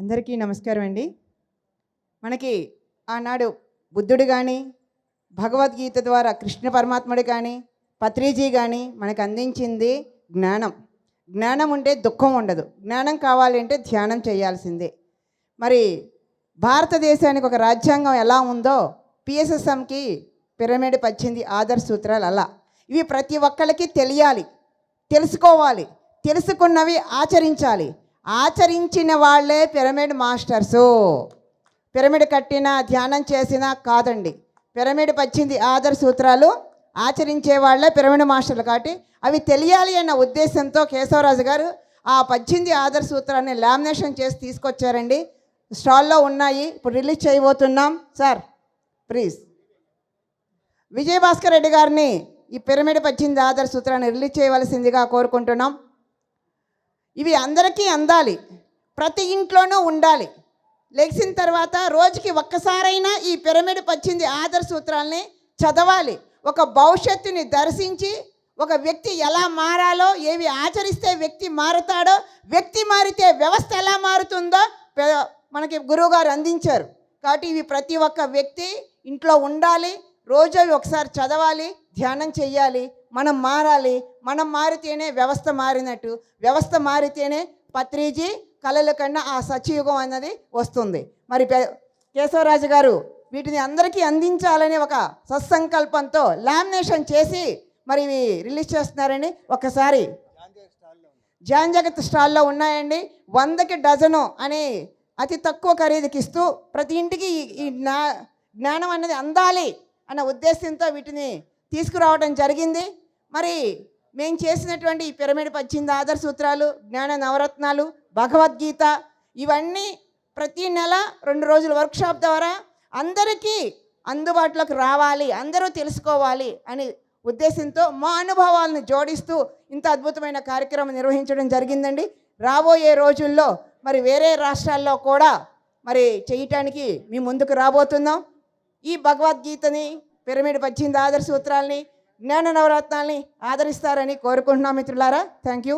అందరికీ నమస్కారం అండి. మనకి ఆనాడు బుద్ధుడు కానీ భగవద్గీత ద్వారా కృష్ణ పరమాత్ముడు కానీ పత్రిజీ కానీ మనకు అందించింది జ్ఞానం. జ్ఞానం ఉంటే దుఃఖం ఉండదు. జ్ఞానం కావాలంటే ధ్యానం చేయాల్సిందే. మరి భారతదేశానికి ఒక రాజ్యాంగం ఎలా ఉందో పిఎస్ఎస్ఎంకి పిరమిడ్ పచ్చింది ఆదర్శ సూత్రాలు అలా. ఇవి ప్రతి ఒక్కరికి తెలియాలి తెలుసుకోవాలి తెలుసుకున్నవి ఆచరించాలి. ఆచరించిన వాళ్ళే పిరమిడ్ మాస్టర్సు. పిరమిడ్ కట్టిన ధ్యానం చేసినా కాదండి. పిరమిడ్ పచ్చింది ఆదర్శ సూత్రాలు ఆచరించే వాళ్ళే పిరమిడ్ మాస్టర్లు కాబట్టి అవి తెలియాలి అన్న ఉద్దేశంతో కేశవరాజు గారు ఆ పద్దెనిమిది ఆదర్శ సూత్రాన్ని లామినేషన్ చేసి తీసుకొచ్చారండి. స్టాల్లో ఉన్నాయి. ఇప్పుడు రిలీజ్ చేయబోతున్నాం. Sir please. విజయభాస్కర్ రెడ్డి గారిని ఈ పిరమిడ్ పద్దెనిమిది ఆదర్శ సూత్రాన్ని రిలీజ్ చేయవలసిందిగా కోరుకుంటున్నాం. ఇవి అందరికీ అందాలి. ప్రతి ఇంట్లోనూ ఉండాలి. లెగిసిన తర్వాత రోజుకి ఒక్కసారైనా ఈ పిరమిడ్ పచ్చింది ఆదర్శ సూత్రాల్ని చదవాలి. ఒక భవిష్యత్తుని దర్శించి ఒక వ్యక్తి ఎలా మారాలో ఏవి ఆచరిస్తే వ్యక్తి మారుతాడో వ్యక్తి మారితే వ్యవస్థ ఎలా మారుతుందో మనకి గురువుగారు అందించారు. కాబట్టి ఇవి ప్రతి ఒక్క వ్యక్తి ఇంట్లో ఉండాలి. రోజు అవి ఒకసారి చదవాలి. ధ్యానం చెయ్యాలి మనం మారాలి మనం మారితేనే వ్యవస్థ మారినట్టు. వ్యవస్థ మారితేనే పత్రిజీ కళల కన్నా ఆ సత్యయుగం అన్నది వస్తుంది. మరి కేశవరాజు గారు వీటిని అందరికీ అందించాలని ఒక సత్సంకల్పంతో లామినేషన్ చేసి మరి ఇవి రిలీజ్ చేస్తున్నారని ఒకసారి జాన్ జగత్ స్టాల్లో ఉన్నాయండి. వందకి డజను అని అతి తక్కువ ఖరీదుకి ఇస్తూ ప్రతి ఇంటికి ఈ- ఈ జ్ఞా జ్ఞానం అనేది అందాలి అన్న ఉద్దేశంతో వీటిని తీసుకురావడం జరిగింది. మరి మేము చేసినటువంటి ఈ పిరమిడ్ పద్దెనిమిది ఆదర్శ సూత్రాలు జ్ఞాన నవరత్నాలు భగవద్గీత ఇవన్నీ ప్రతి నెల రెండు రోజుల వర్క్షాప్ ద్వారా అందరికీ అందుబాటులోకి రావాలి అందరూ తెలుసుకోవాలి అని ఉద్దేశంతో మా అనుభవాలను జోడిస్తూ ఇంత అద్భుతమైన కార్యక్రమం నిర్వహించడం జరిగిందండి. రాబోయే రోజుల్లో మరి వేరే రాష్ట్రాల్లో కూడా మరి చేయటానికి మేము ముందుకు రాబోతున్నాం. ఈ భగవద్గీతని పిరమిడ్ పద్దెనిమిది ఆదర్శ సూత్రాల్ని జ్ఞాన నవరత్నాల్ని ఆదరిస్తారని కోరుకుంటున్నాం మిత్రులారా. Thank you